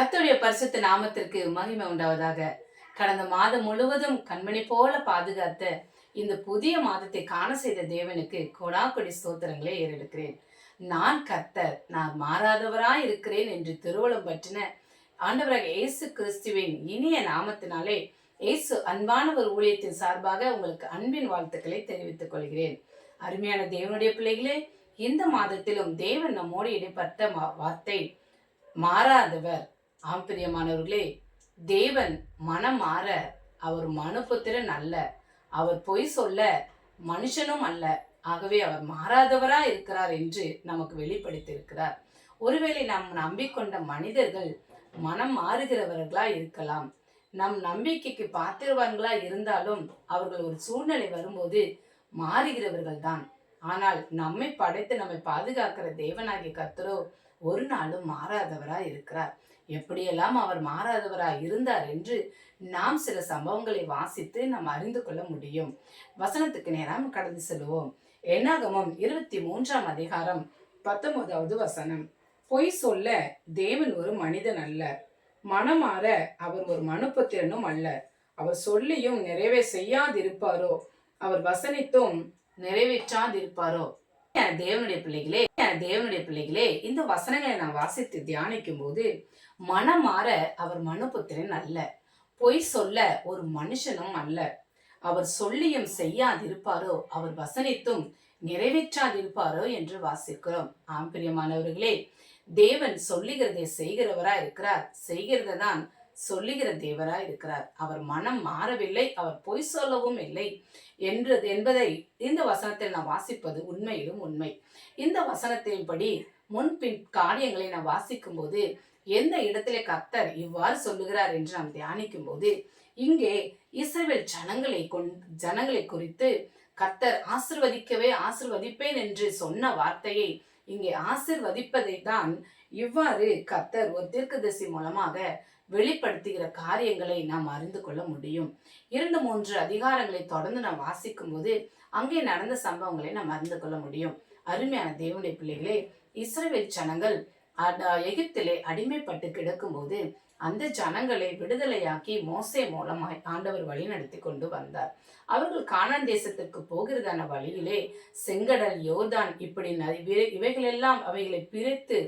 கர்த்தருடைய பரிசுத்த நாமத்திற்கு மகிமை உண்டாவதாக. கடந்த மாதம் முழுவதும் கண்மணி போல பாதுகாத்த இந்த புதிய மாதத்தை காண செய்த தேவனுக்கு கொடாக்கொடி ஸ்தோத்திரங்களை ஏறெடுக்கிறேன். நான் கர்த்தர் நான் மாறாதவராய் இருக்கிறேன் என்று திருவள்ளம் பற்றின ஆண்டவராக இயேசு கிறிஸ்துவின் இனிய நாமத்தினாலே இயேசு அன்பான ஒரு ஊழியத்தின் சார்பாக உங்களுக்கு அன்பின் வாழ்த்துக்களை தெரிவித்துக் கொள்கிறேன். அருமையான தேவனுடைய பிள்ளைகளே இந்த மாதத்திலும் தேவன் நம்மோடு இடைப்பட்ட மா- வார்த்தை மாறாதவர் ஆம் பிரியமானவர்களே தேவன் மனம் மாற அவர் மனுபுத்திரன் அல்ல அவர் பொய் சொல்ல மனுஷனும் அல்ல. ஆகவே அவர் மாறாதவரா இருக்கிறார் என்று நமக்கு வெளிப்படுத்தியிருக்கிறார். ஒருவேளை நாம் நம்பிக்கொண்ட மனிதர்கள் மனம் மாறுகிறவர்களா இருக்கலாம். நம் நம்பிக்கைக்கு பாத்திரவான்களா இருந்தாலும் அவர்கள் ஒரு சூழ்நிலை வரும்போது மாறுகிறவர்கள் தான் ஆனால் நம்மை படைத்து நம்மை பாதுகாக்கிற தேவனாகிய கத்தரோ ஒரு நாளும் மாறாதவரா இருக்கிறார். எப்படியெல்லாம் அவர் மாறாதவராய் இருந்தார் என்று நாம் சில சம்பவங்களை வாசித்து நாம் அறிந்து கொள்ள முடியும். வசனத்துக்கு நேரம் கடந்து செல்வோம் என்னாகமும் இருபத்தி மூன்றாம் அதிகாரம் பத்தொன்பதாவது வசனம். பொய் சொல்ல தேவன் ஒரு மனிதன் அல்ல. மனமாற அவர் ஒரு மனுபுத்திரனும் அல்ல. அவர் சொல்லியும் நிறைவே செய்யாதிருப்பாரோ? அவர் வசனித்தும் நிறைவேற்றாதிருப்பாரோ? தேவனுடைய பிள்ளைகளே என தேவனுடைய பிள்ளைகளே இந்த வசனங்களை நான் வாசித்து தியானிக்கும் போது மனமாற அவர் மனுபுத்திரன் அல்ல. பொய் சொல்ல ஒரு மனுஷனும் அல்ல. அவர் சொல்லியும் செய்யாதிருப்பாரோ அவர் வசனித்தும் நிறைவேற்றாதிருப்பாரோ என்று வாசிக்கிறோம். ஆம்பிரியமானவர்களே தேவன் சொல்லுகிறதை செய்கிறவரா இருக்கிறார் செய்கிறத தான் சொல்லுகிற தேவராய் இருக்கிறார். அவர் மனம் மாறவில்லை அவர் பொய் சொல்லவும் இல்லை. என்றது என்பதை இந்த வசனத்தில் நான் வாசிப்பது உண்மையிலும் உண்மை. இந்த வசனத்தின்படி முன்பின் காரியங்களை நான் வாசிக்கும் போது எந்த இடத்திலே கர்த்தர் இவ்வாறு சொல்லுகிறார் என்று நாம் தியானிக்கும் போது இங்கே இசைவில் ஜனங்களை கொண் ஜனங்களை குறித்து கர்த்தர் ஆசிர்வதிக்கவே ஆசிர்வதிப்பேன் என்று சொன்ன வார்த்தையை இங்கே ஆசிர்வதிப்பதை தான் இவ்வாறு கத்தர் ஒரு தீர்க்கதரிசி மூலமாக வெளிப்படுத்துகிற காரியங்களை நாம் அறிந்து கொள்ள முடியும். இரண்டு மூன்று அதிகாரங்களை தொடர்ந்து நாம் வாசிக்கும் போது அங்கே நடந்த சம்பவங்களை நாம் அறிந்து கொள்ள முடியும். அருமையான தேவனுடைய பிள்ளைகளே இஸ்ரேல் ஜனங்கள் எகிப்திலே அடிமைப்பட்டு கிடக்கும்போது அந்த ஜனங்களை விடுதலையாக்கி மோசே மூலமாய் ஆண்டவர் வழி நடத்தி கொண்டு வந்தார். அவர்கள் கானான் தேசத்திற்கு போகிறதான வழியிலே செங்கடல் யோர்தான் இப்படி இவைகளெல்லாம் அவைகளை பிரித்து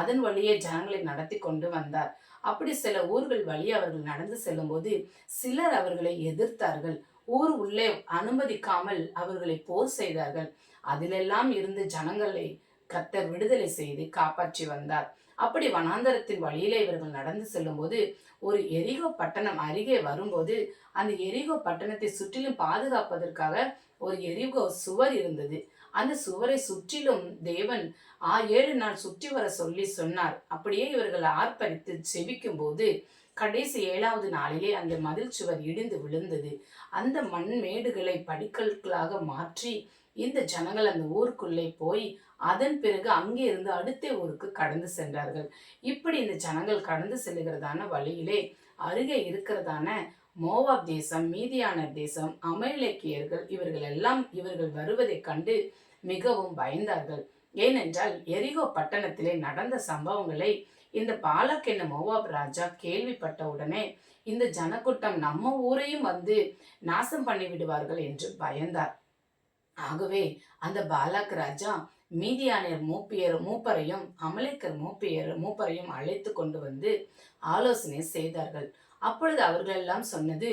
அதன் வழியே ஜனங்களை நடத்தி கொண்டு வந்தார். அப்படி சில ஊர்கள் வழி அவர்கள் நடந்து செல்லும்போது சிலர் அவர்களை எதிர்த்தார்கள். ஊர் உள்ளே அனுமதிக்காமல் அவர்களை போர் செய்தார்கள். அதிலெல்லாம் இருந்து ஜனங்களை கத்தர் விடுதலை செய்து காப்பாற்றி வந்தார். அப்படி வனாந்தரத்தின் வழியிலே இவர்கள் நடந்து செல்லும்போது ஒரு எரிகோ பட்டணம் அருகே வரும்போது அந்த எரிகோ பட்டணத்தை சுற்றிலும் பாதுகாப்பதற்காக ஒரு எரிகோ சுவர் இருந்தது. அந்த சுவரை சுற்றிலும் தேவன் ஆ ஏழு நாள் சுற்றி வர சொல்லி சொன்னார். அப்படியே இவர்கள் ஆர்ப்பரித்து செபிக்கும் போது கடைசி ஏழாவது நாளிலே அந்த மதில் சுவர் இடிந்து விழுந்தது. அந்த மண் மேடுகளை படிக்கற்களாக மாற்றி இந்த ஜனங்கள் அந்த ஊருக்குள்ளே போய் அதன் பிறகு அங்கே இருந்து அடுத்த ஊருக்கு கடந்து சென்றார்கள். இப்படி இந்த ஜனங்கள் கடந்து செல்லுகிறதான வழியிலே அருகே இருக்கிறதான மோவாப் தேசம் மீதியான தேசம் அமலேக்கியர்கள் இவர்கள் எல்லாம் இவர்கள் வருவதைக் கண்டு மிகவும் பயந்தார்கள். ஏனென்றால் எரிகோ பட்டணத்திலே நடந்த சம்பவங்களை இந்த பாலக் என்ன மோவாப் ராஜா கேள்விப்பட்ட உடனே இந்த ஜனக்கூட்டம் நம்ம ஊரையும் வந்து நாசம் பண்ணி விடுவார்கள் என்று பயந்தார். ஆகவே அந்த பாலக் ராஜா மீதியானியர் மூப்பியர் மூப்பரையும் அமலேக்கர் மூப்பியர் மூப்பரையும் அழைத்து கொண்டு வந்து ஆலோசனை செய்தார்கள். அப்பொழுது அவர்கள் எல்லாம் சொன்னது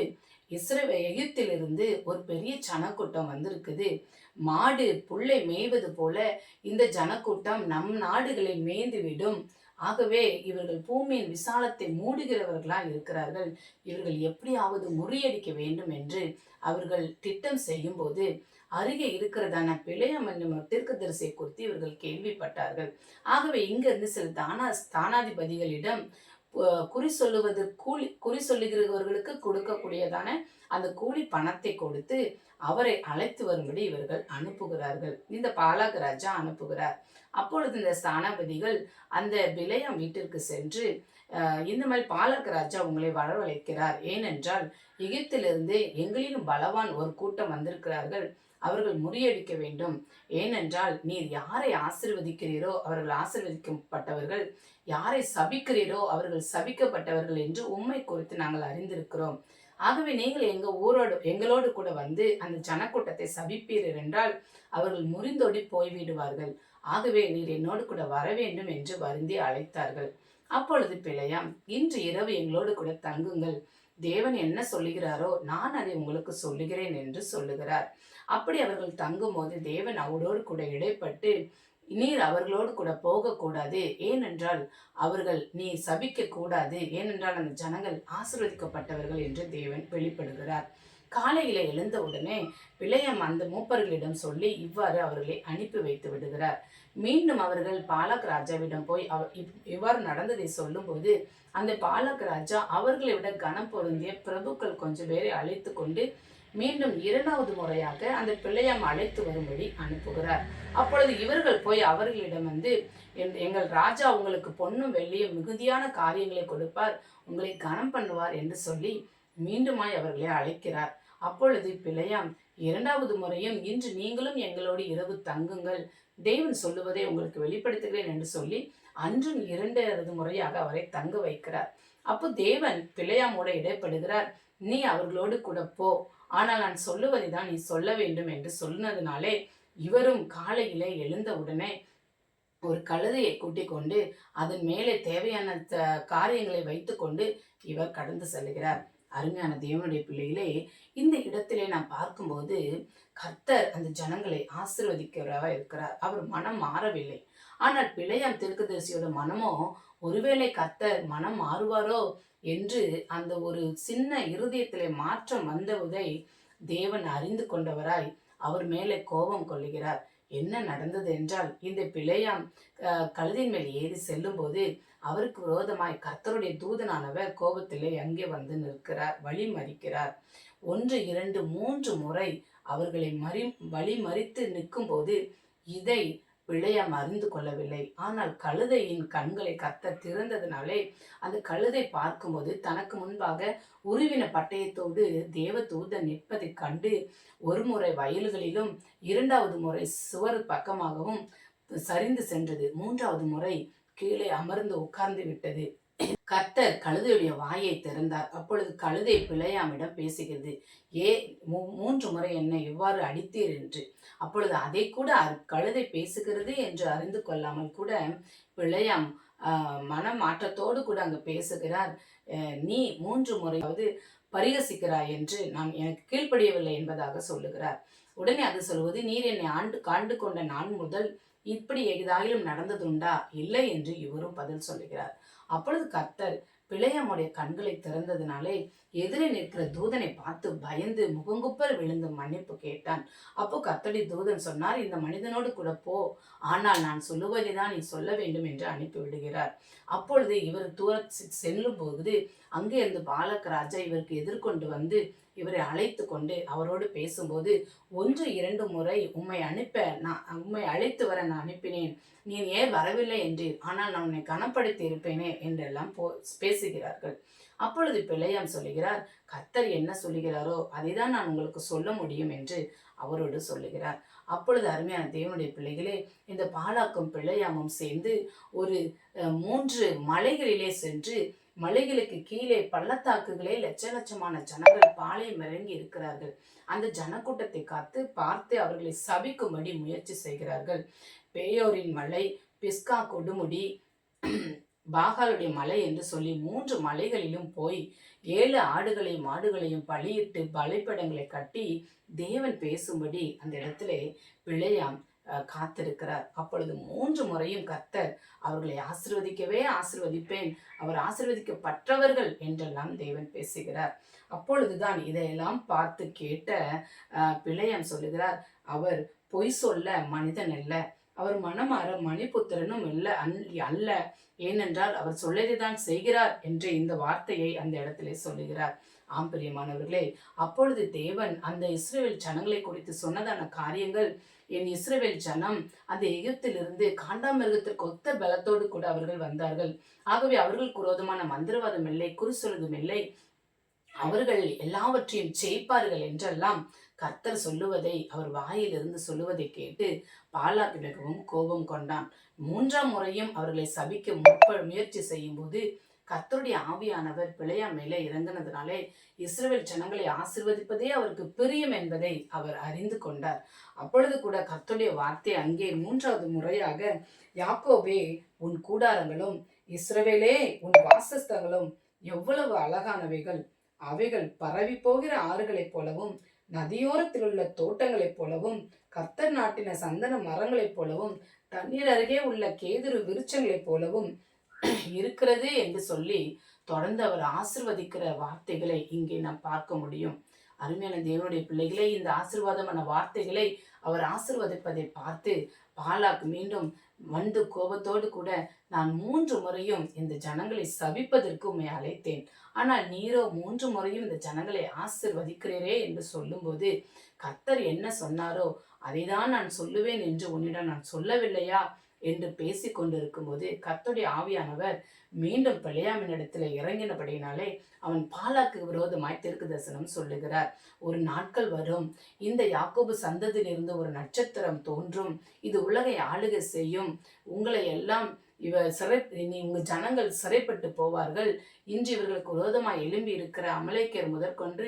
இஸ்ரோ எகிப்திலிருந்து ஒரு பெரிய ஜனக்கூட்டம் வந்திருக்குது. மாடு புல்லை மேய்வது போல இந்த ஜனக்கூட்டம் நம் நாடுகளை மேய்ந்து விடும் ஆகவே இவர்கள் பூமியின் விசாலத்தை மூடுகிறவர்களா இருக்கிறார்கள். இவர்கள் எப்படியாவது முறியடிக்க வேண்டும் என்று அவர்கள் திட்டம் செய்யும் போது அருகே இருக்கிறதான பிழையம் என்னும் ஒரு தீர்க்கதரிசியை குறித்து இவர்கள் கேள்விப்பட்டார்கள். ஆகவே இங்கிருந்து சில தானா ஸ்தானாதிபதிகளிடம் குறி சொல்லுவது கூலி குறி சொல்லுகிறவர்களுக்கு கொடுக்கக்கூடியதான அந்த கூலி பணத்தை கொடுத்து அவரை அழைத்து வரும்படி இவர்கள் அனுப்புகிறார்கள். இந்த பாலாக் ராஜா அனுப்புகிறார். அப்பொழுது இந்த ஸ்தானாபதிகள் அந்த விலையம் வீட்டிற்கு சென்று இந்த மாதிரி பாலக் ராஜா உங்களை வரவழைக்கிறார். ஏனென்றால் எகிப்திலிருந்து எங்களிலும் பலவான் ஒரு கூட்டம் வந்திருக்கிறார்கள். அவர்கள் முறியடிக்க வேண்டும். ஏனென்றால் நீர் யாரை ஆசிர்வதிக்கிறீரோ அவர்கள் ஆசிர்வதிக்கப்பட்டவர்கள் யாரை சபிக்கிறீரோ அவர்கள் சபிக்கப்பட்டவர்கள் என்று உண்மை குறித்து நாங்கள் அறிந்திருக்கிறோம். ஆகவே நீங்கள் எங்க ஊரோடு எங்களோடு கூட வந்து அந்த ஜனக்கூட்டத்தை சபிப்பீர்கள் என்றால் அவர்கள் முறிந்தோடி போய்விடுவார்கள். ஆகவே நீர் என்னோடு கூட வர வேண்டும் என்று வருந்தி அழைத்தார்கள். அப்பொழுது பிழையாம் இன்று இரவு எங்களோடு கூட தங்குங்கள். தேவன் என்ன சொல்லுகிறாரோ நான் அதை உங்களுக்கு சொல்லுகிறேன் என்று சொல்லுகிறார். அப்படி அவர்கள் தங்கும்போது தேவன் அவரோடு கூட இடைப்பட்டு நீர் அவர்களோடு கூட போகக்கூடாது. ஏனென்றால் அவர்கள் நீ சபிக்க கூடாது ஏனென்றால் அந்த ஜனங்கள் ஆசிர்வதிக்கப்பட்டவர்கள் என்று தேவன் வெளிப்படுகிறார். காலையில எழுந்தவுடனே பிழையம் அந்த மூப்பர்களிடம் சொல்லி இவ்வாறு அவர்களை அனுப்பி வைத்து விடுகிறார். மீண்டும் அவர்கள் பாலக் ராஜாவிடம் போய் அவ இவ்வாறு நடந்ததை சொல்லும்போது அந்த பாலக் ராஜா அவர்களை விட கனம் பொருந்திய பிரபுக்கள் கொஞ்சம் பேரை அழைத்து கொண்டு மீண்டும் இரண்டாவது முறையாக அந்த பிள்ளையாம் அழைத்து வரும்படி அனுப்புகிறார். அப்பொழுது இவர்கள் போய் அவர்களிடம் வந்து "என்- எங்கள் ராஜா உங்களுக்கு பொண்ணும் வெள்ளியும் மிகுதியான காரியங்களை கொடுப்பார் உங்களை கனம் பண்ணுவார் என்று சொல்லி மீண்டுமாய் அவர்களை அழைக்கிறார். அப்பொழுது பிள்ளையாம் இரண்டாவது முறையும் இன்று நீங்களும் எங்களோடு இரவு தங்குங்கள். தேவன் சொல்லுவதை உங்களுக்கு வெளிப்படுத்துகிறேன் என்று சொல்லி அன்றும் இரண்டாவது முறையாக அவரை தங்க வைக்கிறார். அப்போ தேவன் பிள்ளையாமோட இடைப்படுகிறார். நீ அவர்களோடு கூட போ. ஆனால் நான் சொல்லுவதை தான் நீ சொல்ல வேண்டும் என்று சொன்னதுனாலே இவரும் காலையிலே எழுந்தவுடனே ஒரு கழுதையை கூட்டிக் கொண்டு அதன் மேலே தேவையான த- காரியங்களை வைத்துக்கொண்டு இவர் கடந்து செல்கிறார். அருமையான தேவனுடைய பிள்ளைகளே இந்த இடத்திலே நான் பார்க்கும்போது கர்த்தர் அந்த ஜனங்களை ஆசீர்வதிக்கிறவராக இருக்கிறார். அவர் மனம் மாறவில்லை. ஆனால் பிழையாம் திருக்குதரிசியோட மனமோ ஒருவேளை கர்த்தர் மனம் மாறுவாரோ? என்று அந்த ஒரு சின்ன இருதயத்திலே மாற்றம் வந்ததை தேவன் அறிந்து கொண்டவராய் அவர் மேலே கோபம் கொள்ளுகிறார். என்ன நடந்தது என்றால் இந்த பிழையாம் கழுதின் மேல் ஏறி செல்லும்போது அவருக்கு விரோதமாய் கர்த்தருடைய தூதனானவர் கோபத்திலே அங்கே வந்து நிற்கிறார் வழி மறிக்கிறார். ஒன்று இரண்டு மூன்று முறை அவர்களை மறி வழி மறித்து நிற்கும் போது இதை பிழையாம் அறிந்து கொள்ளவில்லை. ஆனால் கழுதையின் கண்களை கத்த திறந்ததினாலே அந்த கழுதை பார்க்கும்போது தனக்கு முன்பாக உருவின பட்டயத்தோடு தேவ தூதன் நிற்பதைக் கண்டு ஒரு முறை வயல்களிலும் இரண்டாவது முறை சுவர் பக்கமாகவும் சரிந்து சென்றது. மூன்றாவது முறை கீழே அமர்ந்து உட்கார்ந்து விட்டது. கர்த்தர் கழுதையுடைய வாயை திறந்தார். அப்பொழுது கழுதை பிழையாமிடம் பேசுகிறது ஏ மூ- மூன்று முறை என்னை எவ்வாறு அடித்தீர் என்று. அப்பொழுது அதை கூட கழுதை பேசுகிறது என்று அறிந்து கொள்ளாமல் கூட பிழையாம் ஆஹ், மனமாற்றத்தோடு கூட அங்கு பேசுகிறார். அஹ், நீ மூன்று முறையாவது பரிகசிக்கிறாய் என்று நான் எனக்கு கீழ்ப்படியவில்லை என்பதாக சொல்லுகிறார். உடனே அது சொல்வது நீர் என்னை ஆண்டு காண்டு கொண்ட நான் முதல் இப்படி ஏதாயிலும் நடந்ததுண்டா? இல்லை என்று இவரும் பதில் சொல்லுகிறார். அப்பொழுது கர்த்தர் பிழையாமுடைய கண்களை திறந்ததினாலே எதிரே நிற்கிற தூதனை பார்த்து பயந்து முகங்குப்பர் விழுந்து மன்னிப்பு கேட்டான். அப்போ கத்தடி தூதன் சொன்னார் இந்த மனிதனோடு கூட போ. ஆனால் நான் சொல்லுவதை தான் நீ சொல்ல வேண்டும் என்று அனுப்பி விடுகிறார். அப்பொழுது இவர் தூர செல்லும் போது அங்கே இருந்து பாலக் ராஜா இவருக்கு எதிர்கொண்டு வந்து இவரை அழைத்து கொண்டு அவரோடு பேசும்போது ஒன்று இரண்டு முறை உம்மை அனுப்ப நான் உம்மை அழைத்து வர நான் அனுப்பினேன். நீ ஏன் வரவில்லை? என்றீர் ஆனால் நான் உன்னை கனப்படுத்தி இருப்பேனே என்றெல்லாம் போ பேசுகிறார்கள். அப்பொழுது பிள்ளையாம் சொல்லுகிறார் கத்தர் என்ன சொல்லுகிறாரோ அதைதான் நான் உங்களுக்கு சொல்ல முடியும் என்று அவரோடு சொல்லுகிறார். அப்பொழுது அருமையான தேவனுடைய பிள்ளைகளே இந்த பாலாக்கும் பிள்ளையாமும் சேர்ந்து ஒரு மூன்று மலைகளிலே சென்று மலைகளுக்கு கீழே பள்ளத்தாக்குகளே லட்ச லட்சமான ஜனங்கள் பாளையம் இறங்கி இருக்கிறார்கள். அந்த ஜனக்கூட்டத்தை காத்து பார்த்து அவர்களை சபிக்கும்படி முயற்சி செய்கிறார்கள். பேயோரின் மலை பிஸ்கா கொடுமுடி பாகாலுடைய மலை என்று சொல்லி மூன்று மலைகளிலும் போய் ஏழு ஆடுகளையும் மாடுகளையும் பலியிட்டு பலிப்படங்களை கட்டி தேவன் பேசும்படி அந்த இடத்திலே பிழையாம் காத்திருக்கிறார். அப்பொழுது மூன்று முறையும் கர்த்தர் அவர்களை ஆசிர்வதிக்கவே ஆசிர்வதிப்பேன். அவர் ஆசிர்வதிக்கப்பட்டவர்கள் என்றெல்லாம் தேவன் பேசுகிறார். அப்பொழுதுதான் இதையெல்லாம் பார்த்து கேட்ட அஹ், சொல்லுகிறார் அவர் பொய் சொல்ல மனிதன் அல்ல. அவர் மனமாற மணிபுத்திரனும் அல்ல அல்ல. ஏனென்றால் அவர் சொல்லதைதான் செய்கிறார் என்ற இந்த வார்த்தையை அந்த இடத்திலே சொல்லுகிறார். ஆம் பிரியமானவர்களே அப்பொழுது தேவன் அந்த இஸ்ரேல் ஜனங்களை குறித்து சொன்னதான காரியங்கள் என் இஸ்ரேல் ஜனம் அந்த எகிப்திலிருந்து காண்டாமிருகத்திற்கு ஒத்த பலத்தோடு கூட அவர்கள் வந்தார்கள். ஆகவே அவர்களுக்கு குரோதமான மந்திரவாதம் இல்லை குறி சொல்வதும் இல்லை. அவர்கள் எல்லாவற்றையும் ஜெயிப்பார்கள் என்றெல்லாம் கர்த்தர் சொல்லுவதை அவர் வாயிலிருந்து சொல்லுவதை கேட்டு பாலாக்கு மிகவும் கோபம் கொண்டான். மூன்றாம் முறையும் அவர்களை சபிக்க முற்ப முயற்சி செய்யும்போது கர்த்தருடைய ஆவியானவர் பிழையா மேலே இறங்கினதுனாலே இஸ்ரேல் ஜனங்களை ஆசிர்வதிப்பதே அவருக்கு பிரியம் என்பதை அவர் அறிந்து கொண்டார். அப்பொழுது கூட கர்த்தருடைய வார்த்தை அங்கே மூன்றாவது முறையாக யாக்கோபே உன் கூடாரங்களும் இஸ்ரவேலே உன் வாசஸ்தங்களும் எவ்வளவு அழகானவைகள். அவைகள் பரவி போகிற ஆறுகளைப் போலவும் நதியோரத்தில் உள்ள தோட்டங்களைப் போலவும் கர்த்தர் நாட்டின சந்தன மரங்களைப் போலவும் தண்ணீர் அருகே உள்ள கேதுரு விருச்சங்களைப் போலவும் இருக்கிறது என்று சொல்லி தொடர்ந்து அவர் ஆசிர்வதிக்கிற வார்த்தைகளை இங்கே நாம் பார்க்க முடியும். அருமையான தேவனுடைய பிள்ளைகளை இந்த ஆசிர்வாதமான வார்த்தைகளை அவர் ஆசிர்வதிப்பதை பார்த்து பாலாக் மீண்டும் வந்து கோபத்தோடு கூட நான் மூன்று முறையும் இந்த ஜனங்களை சபிப்பதற்கு உண்மை அழைத்தேன். ஆனால் நீரோ மூன்று முறையும் இந்த ஜனங்களை ஆசிர்வதிக்கிறீரே என்று சொல்லும்போது கர்த்தர் என்ன சொன்னாரோ அதைதான் நான் சொல்லுவேன் என்று உன்னிடம் நான் சொல்லவில்லையா? என்று பேசி கொண்டிருக்கும் போது கத்துடைய ஆவியானவர் மீண்டும் பிழையாமினிடத்துல இறங்கினபடினாலே அவன் பாலாக்கு விரோதமாய் தெற்கு தரிசனம் சொல்லுகிறார். ஒரு நாட்கள் வரும். இந்த யாக்கோபு சந்ததியிலிருந்து ஒரு நட்சத்திரம் தோன்றும். இது உலகை ஆளுகை செய்யும். உங்களை எல்லாம் இவ சிறை நீ உங்க ஜனங்கள் சிறைப்பட்டு போவார்கள். இன்று இவர்களுக்கு விரோதமாக எழும்பி இருக்கிற அமலைக்கர் முதற்கொண்டு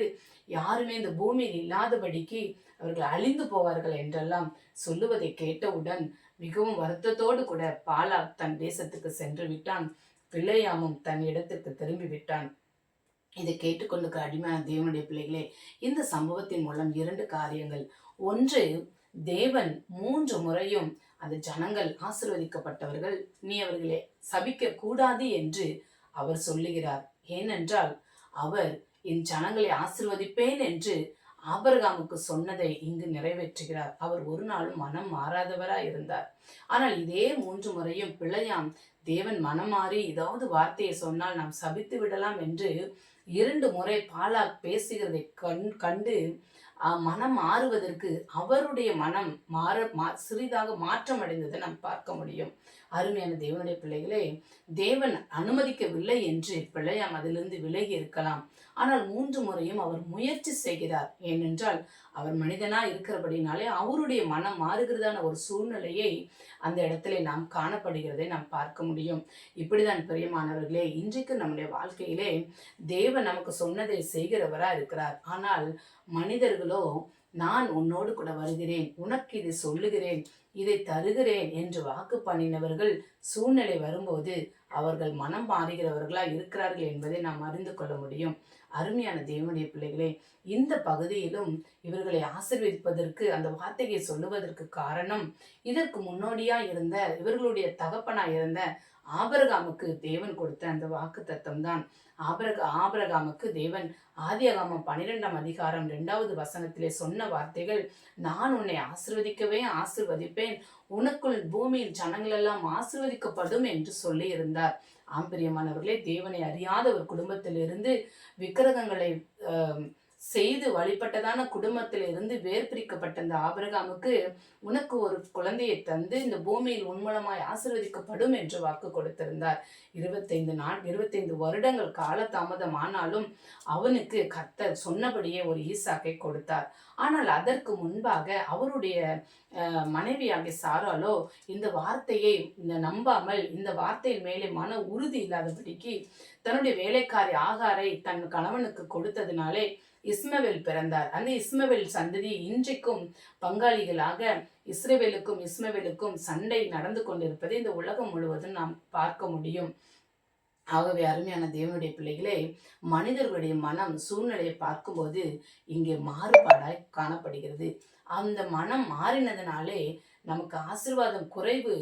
யாருமே இந்த பூமியில் இல்லாதபடிக்கு அவர்கள் அழிந்து போவார்கள் என்றெல்லாம் சொல்லுவதை கேட்டவுடன் மிகவும் வருத்தத்தோடு கூட பாலா தன் தேசத்துக்கு சென்று விட்டான். பிள்ளையாமும் தன் இடத்துக்கு திரும்பி விட்டான். இதை கேட்டுக்கொண்டிருக்கிற அடிமையான தேவனுடைய பிள்ளைகளே இந்த சம்பவத்தின் மூலம் இரண்டு காரியங்கள். ஒன்று தேவன் மூன்று முறையும் அந்த ஜனங்கள் ஆசிர்வதிக்கப்பட்டவர்கள். நீ அவர்களை சபிக்க கூடாது என்று அவர் சொல்லுகிறார். ஏனென்றால் அவர் என் ஜனங்களை ஆசிர்வதிப்பேன் என்று ஆபரகாமுக்கு சொன்னதை இங்கு நிறைவேற்றுகிறார். அவர் ஒரு நாளும் மனம் மாறாதவராய் இருந்தார். ஆனால் இதே மூன்று முறையும் பிள்ளையாம் தேவன் மனம் மாறி ஏதாவது வார்த்தையை சொன்னால் நாம் சபித்து விடலாம் என்று இரண்டு முறை பாலாக் பேசுகிறதை கண் கண்டு மனம் மாறுவதற்கு அவருடைய மனம் மாற மா சிறிதாக மாற்றம் அடைந்ததை நாம் பார்க்க முடியும். அருமையான தேவனுடைய பிள்ளைகளே தேவன் அனுமதிக்கவில்லை என்று பிள்ளையாம் அதிலிருந்து விலகி இருக்கலாம். ஆனால் மூன்று முறையும் அவர் முயற்சி செய்கிறார். ஏனென்றால் அவர் மனிதனா இருக்கிறபடினாலே அவருடைய மனம் மாறுகிறதான ஒரு சூழ்நிலையை அந்த இடத்துல நாம் காணப்படுகிறதை நாம் பார்க்க முடியும். இப்படிதான் பிரியமானவர்களே இன்றைக்கு நம்முடைய வாழ்க்கையிலே தேவன் நமக்கு சொன்னதை செய்கிறவரா இருக்கிறார். ஆனால் மனிதர்களோ நான் உன்னோடு கூட வருகிறேன் உனக்கு இதை சொல்லுகிறேன் இதை தருகிறேன் என்று வாக்கு பண்ணினவர்கள் சூழ்நிலை வரும்போது அவர்கள் மனம் மாறுகிறவர்களா இருக்கிறார்கள் என்பதை நாம் அறிந்து கொள்ள முடியும். அருமையான தேவனுடைய பிள்ளைகளே இந்த பகுதியிலும் இவர்களை ஆசிர்வதிப்பதற்கு அந்த வார்த்தையை சொல்லுவதற்கு காரணம் இதற்கு முன்னோடியா இருந்த இவர்களுடைய தகப்பனா இருந்த ஆபரகாமுக்கு தேவன் கொடுத்த அந்த வாக்கு தத்தம் தான் ஆபரக ஆபரகாமுக்கு தேவன் ஆதியகாமம் பன்னிரெண்டாம் அதிகாரம் ரெண்டாவது வசனத்திலே சொன்ன வார்த்தைகள் நான் உன்னை ஆசிர்வதிக்கவே ஆசிர்வதிப்பேன். உனக்குள் பூமியில் ஜனங்களெல்லாம் ஆசிர்வதிக்கப்படும் என்று சொல்லி இருந்தார். ஆம்பரியமானவர்களே தேவனை அறியாத ஒரு குடும்பத்திலிருந்து விக்கிரகங்களை செய்து வழிபட்டதான குடும்பத்திலிருந்து வேர் பிரிக்கப்பட்ட இந்த ஆபிரகாமுக்கு உனக்கு ஒரு குழந்தையை தந்து இந்த பூமியில் உன்மூலமாய் ஆசிர்வதிக்கப்படும் என்று வாக்கு கொடுத்திருந்தார். இருபத்தைந்து நாள் இருபத்தைந்து வருடங்கள் கால தாமதமானாலும் அவனுக்கு கர்த்தர் சொன்னபடியே ஒரு ஈசாக்கை கொடுத்தார். ஆனால் அதற்கு முன்பாக அவருடைய அஹ், மனைவியாகிய சாராலோ இந்த வார்த்தையை இந்த நம்பாமல் இந்த வார்த்தையின் மேலே மன உறுதி இல்லாதபடிக்கு தன்னுடைய வேலைக்காரி ஆகாரை தன் கணவனுக்கு கொடுத்ததினாலே இஸ்மவேல் பிறந்தார். அந்த இஸ்மவேல் சந்ததி இன்றைக்கும் பங்காளிகளாக இஸ்ரேவேலுக்கும் இஸ்மவேலுக்கும் சண்டை நடந்து கொண்டிருப்பதை இந்த உலகம் முழுவதும் நாம் பார்க்க முடியும். ஆகவே அருமையான தேவனுடைய பிள்ளைகளே மனிதர்களுடைய மனம் சூழ்நிலையை பார்க்கும்போது இங்கே மாறுபாடாய் காணப்படுகிறது. அந்த மனம் மாறினதுனாலே நமக்கு ஆசீர்வாதம் குறைவு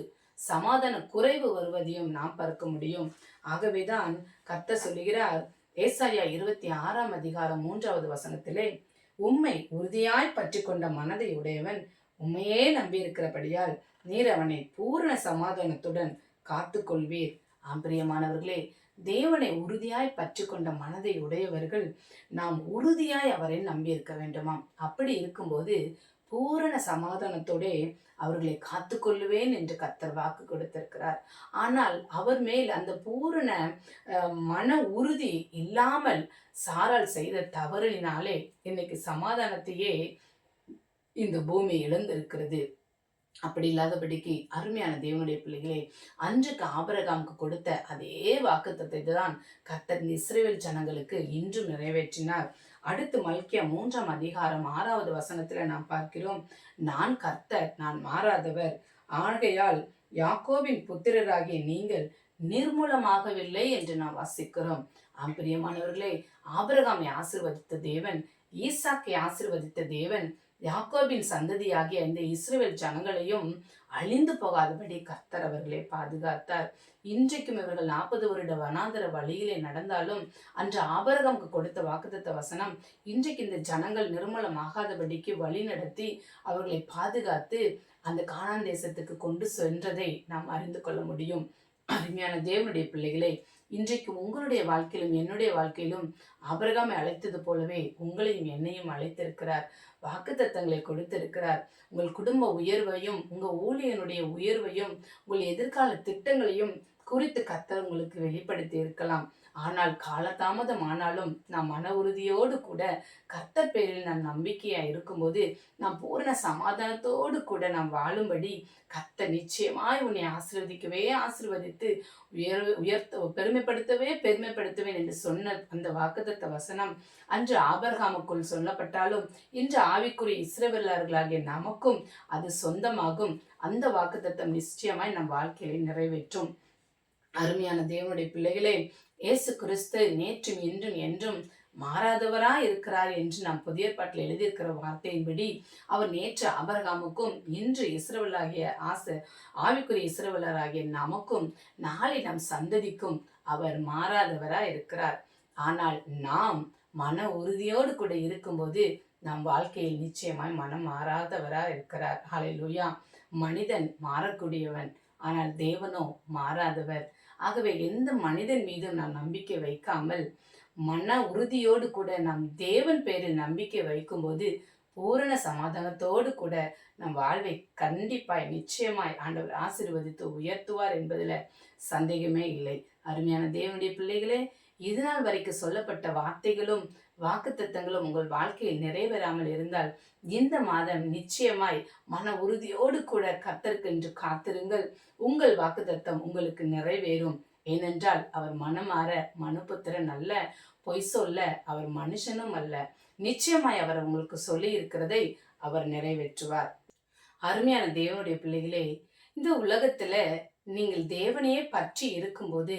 சமாதான குறைவு வருவதையும் நாம் பார்க்க முடியும். ஆகவேதான் கத்த சொல்லுகிறார் ஏசாயா இருபத்தி ஆறாம் அதிகாரம் மூன்றாவது வசனத்திலே உம்மை உறுதியாய் பற்றி கொண்ட மனதை உடையவன் உம்மையே நம்பியிருக்கிறபடியால் நீர் அவனை பூரண சமாதானத்துடன் காத்துக்கொள்வீர். ஆம்பிரியமானவர்களே தேவனை உறுதியாய் பற்றி கொண்ட மனதை உடையவர்கள் நாம் உறுதியாய் அவரை நம்பியிருக்க வேண்டுமாம். அப்படி இருக்கும்போது பூரண சமாதானத்தோட அவர்களை காத்துக்கொள்ளுவேன் என்று கத்தர் வாக்கு கொடுத்திருக்கிறார். ஆனால் அவர் மேல் அந்த பூரண மன உறுதி இல்லாமல் சாரால் செய்த தவறினாலே இன்னைக்கு சமாதானத்தையே இந்த பூமி இழந்திருக்கிறது. அப்படி இல்லாதபடிக்கு அருமையான தேவனுடைய பிள்ளைகளே அன்றைக்கு ஆபரகாமுக்கு கொடுத்த அதே வாக்குத்தத்தை தான் கர்த்தர் இந்த இஸ்ரேல் ஜனங்களுக்கு இன்றும் நிறைவேற்றினார். அடுத்து மல்கியா மூன்றாம் அதிகாரம் ஆறாவது வசனத்துல நாம் பார்க்கிறோம் நான் கர்த்தர் நான் மாறாதவர். ஆகையால் யாக்கோபின் புத்திரராகிய நீங்கள் நிர்மூலமாகவில்லை என்று நாம் வாசிக்கிறோம். ஆம் ஆபரகாமை ஆசிர்வதித்த தேவன் ஈசாக்கை ஆசிர்வதித்த தேவன் யாக்கோபின் சந்ததியாகிய இந்த இஸ்ரேல் ஜனங்களையும் அழிந்து போகாதபடி கர்த்தர் அவர்களை பாதுகாத்தார். இன்றைக்கும் இவர்கள் நாற்பது வருட வனாந்தர வழியிலே நடந்தாலும் அன்று ஆபரகம்க்கு கொடுத்த வாக்குத்த வசனம் இன்றைக்கு இந்த ஜனங்கள் நிர்மலமாகாதபடிக்கு வழி நடத்தி அவர்களை பாதுகாத்து அந்த காணாந்தேசத்துக்கு கொண்டு சென்றதை நாம் அறிந்து கொள்ள முடியும். அருமையான தேவனுடைய பிள்ளைகளை இன்றைக்கு உங்களுடைய வாழ்க்கையிலும் என்னுடைய வாழ்க்கையிலும் ஆபரகாமை அழைத்தது போலவே உங்களையும் என்னையும் அழைத்திருக்கிறார். வாக்கு தத்தங்களை கொடுத்திருக்கிறார். உங்கள் குடும்ப உயர்வையும் உங்கள் ஊழியனுடைய உயர்வையும் உங்கள் எதிர்கால திட்டங்களையும் குறித்து கத்தர் உங்களுக்கு வெளிப்படுத்தி இருக்கலாம். ஆனால் காலதாமதம் ஆனாலும் நாம் மன உறுதியோடு கூட கர்த்தர் பேரில் நாம் நம்பிக்கையா இருக்கும்போது நாம் பூர்ண சமாதானத்தோடு கூட நாம் வாழும்படி கத்த நிச்சயமாய் உன்னை ஆசிர்வதிக்கவே ஆசிர்வதித்து உயர் உயர்த்த பெருமைப்படுத்தவே பெருமைப்படுத்துவேன் என்று சொன்ன அந்த வாக்குத்தத்த வசனம் அன்று ஆபர்காமுக்குள் சொல்லப்பட்டாலும் இன்று ஆவிக்குரிய இஸ்ரவேலர்களாகிய நமக்கும் அது சொந்தமாகும். அந்த வாக்குத்தத்தம் நிச்சயமாய் நம் வாழ்க்கையை நிறைவேற்றும். அருமையான தேவனுடைய பிள்ளைகளே இயேசு கிறிஸ்து நேற்றும் இன்றும் என்றும் மாறாதவராய் இருக்கிறார் என்று நாம் புதிய பாட்டில் எழுதியிருக்கிற வார்த்தையின்படி அவர் நேற்று அபரகாமுக்கும் இன்று இஸ்ரவலாகிய ஆசை ஆவிக்குரிய இஸ்ரவலராகிய நமக்கும் நாளை நம் சந்ததிக்கும் அவர் மாறாதவராய் இருக்கிறார் ஆனால் நாம் மன உறுதியோடு கூட இருக்கும்போது நம் வாழ்க்கையில் நிச்சயமாய் மனம் மாறாதவராக இருக்கிறார் ஹalleluya. மனிதன் மாறக்கூடியவன் ஆனால் தேவனோ மாறாதவர். ஆகவே எந்த மனிதன் மீதும் நாம் நம்பிக்கை வைக்காமல் மன உறுதியோடு கூட நம் தேவன் பேரில் நம்பிக்கை வைக்கும்போது பூரண சமாதானத்தோடு கூட நம் வாழ்வை கண்டிப்பாய் நிச்சயமாய் ஆண்டவர் ஆசீர்வதித்து உயர்த்துவார் என்பதில் சந்தேகமே இல்லை. அருமையான தேவனுடைய பிள்ளைகளே இதுநாள் வரைக்கும் சொல்லப்பட்ட வார்த்தைகளும் வாக்குத்தத்தங்களும் உங்கள் வாழ்க்கையில் நிறைவேறாமல் இருந்தால் இந்த மாதம் நிச்சயமாய் மன உறுதியோடு கூட கத்தற்கென்று காத்திருங்கள். உங்கள் வாக்குத்தத்தம் உங்களுக்கு நிறைவேறும். ஏனென்றால் அவர் மனமாற மனுபுத்திரன் அல்ல பொய் சொல்ல அவர் மனுஷனும் அல்ல. நிச்சயமாய் அவர் உங்களுக்கு சொல்லி இருக்கிறதை அவர் நிறைவேற்றுவார். அருமையான தேவனுடைய பிள்ளைகளே இந்த உலகத்துல நீங்கள் தேவனையே பற்றி இருக்கும்போது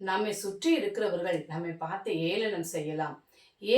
நம்மை சுற்றி இருக்கிறவர்கள் நம்மை பார்த்து ஏளனம் செய்யலாம்.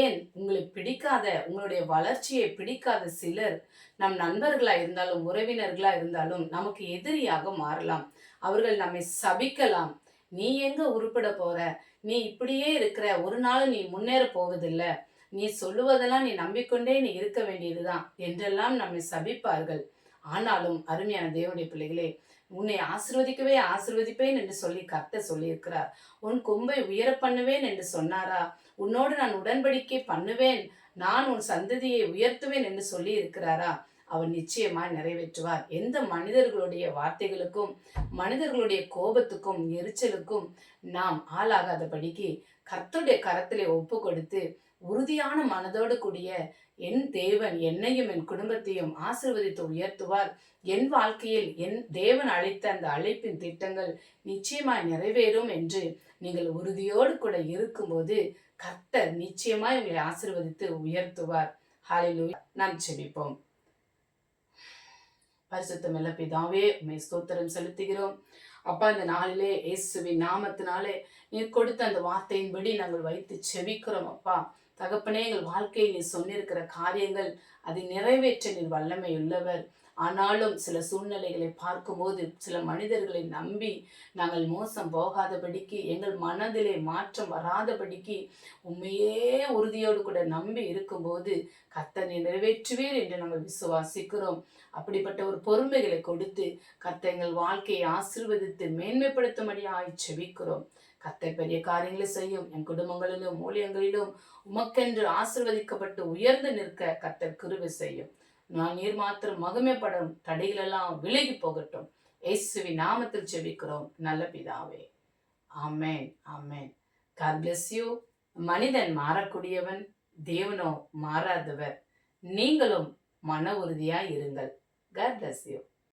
ஏன் உங்களை பிடிக்காத உங்களுடைய வளர்ச்சியை பிடிக்காத சிலர் நம் நண்பர்களா இருந்தாலும் உறவினர்களா இருந்தாலும் நமக்கு எதிரியாக மாறலாம். அவர்கள் நம்மை சபிக்கலாம். நீ எங்க உருப்பிட போற? நீ இப்படியே இருக்கிற ஒரு நாள் நீ முன்னேற போவதில்லை. நீ சொல்லுவதெல்லாம் நீ நம்பிக்கொண்டே நீ இருக்க வேண்டியதுதான் என்றெல்லாம் நம்மை சபிப்பார்கள். ஆனாலும் அருமையான தேவனுடைய பிள்ளைகளே உன்னை ஆசிர்வதிக்கவே ஆசிர்வதிப்பேன் என்று சொல்லி கர்த்த சொல்லியிருக்கிறார். உன் கொம்பை உயர பண்ணுவேன் என்று சொன்னாரா? உன்னோடு நான் உடன்படிக்கை பண்ணுவேன். நான் உன் சந்ததியை உயர்த்துவேன் என்று சொல்லி இருக்கிறாரா அவர் நிச்சயமாய் நிறைவேற்றுவார். எந்த மனிதர்களுடைய வார்த்தைகளுக்கும் மனிதர்களுடைய கோபத்துக்கும் எரிச்சலுக்கும் நாம் ஆளாகாதபடிக்கு கர்த்தருடைய கரத்திலே ஒப்பு கொடுத்து உறுதியான மனதோடு கூடிய என் தேவன் என்னையும் என் குடும்பத்தையும் ஆசிர்வதித்து உயர்த்துவார். என் வாழ்க்கையில் என் தேவன் அழைத்த அந்த அழைப்பின் திட்டங்கள் நிச்சயமாய் நிறைவேறும் என்று நீங்கள் உறுதியோடு கூட இருக்கும்போது கர்த்தர் நிச்சயமாய் உங்களை ஆசிர்வதித்து உயர்த்துவார். ஹாலிலு நாம் செபிப்போம் பரிசுத்தமில்ல பிதாவே உண்மை ஸ்தோத்திரம் செலுத்துகிறோம். அப்பா இந்த நாளிலே இயேசுவின் நாமத்தினாலே நீ கொடுத்த அந்த வார்த்தையின்படி நாங்கள் வைத்து செபிக்கிறோம் அப்பா. தகப்பனே எங்கள் வாழ்க்கையில் நீ சொன்னிருக்கிற காரியங்கள் அதை நிறைவேற்ற நீர் வல்லமை உள்ளவர் ஆனாலும் சில சூழ்நிலைகளை பார்க்கும்போது சில மனிதர்களை நம்பி நாங்கள் மோசம் போகாதபடிக்கு எங்கள் மனதிலே மாற்றம் வராதபடிக்கு உண்மையே உறுதியோடு கூட நம்பி இருக்கும்போது கர்த்தனை நிறைவேற்றுவீர் என்று நாங்கள் விசுவாசிக்கிறோம். அப்படிப்பட்ட ஒரு பொறுமைகளை கொடுத்து கர்த்தர் எங்கள் வாழ்க்கையை ஆசிர்வதித்து மேன்மைப்படுத்தும்படியாய் செபிக்கிறோம். கத்தை பெரிய காரியங்களை செய்யும். என் குடும்பங்களிலும் ஊழியங்களிலும் உமக்கென்று ஆசிர்வதிக்கப்பட்டு உயர்ந்து நிற்க கத்தர் கிருபை செய்யும். நான் நீர் மாத்திரம் மகிமைப்படும். தடைகளெல்லாம் விலகி போகட்டும். இயேசுவி நாமத்தில் செபிக்கிறோம் நல்ல பிதாவே. ஆமேன். ஆமேன். God மனிதன் மாறக்கூடியவன் தேவனோ மாறாதவர். நீங்களும் மன உறுதியா இருங்கள். God you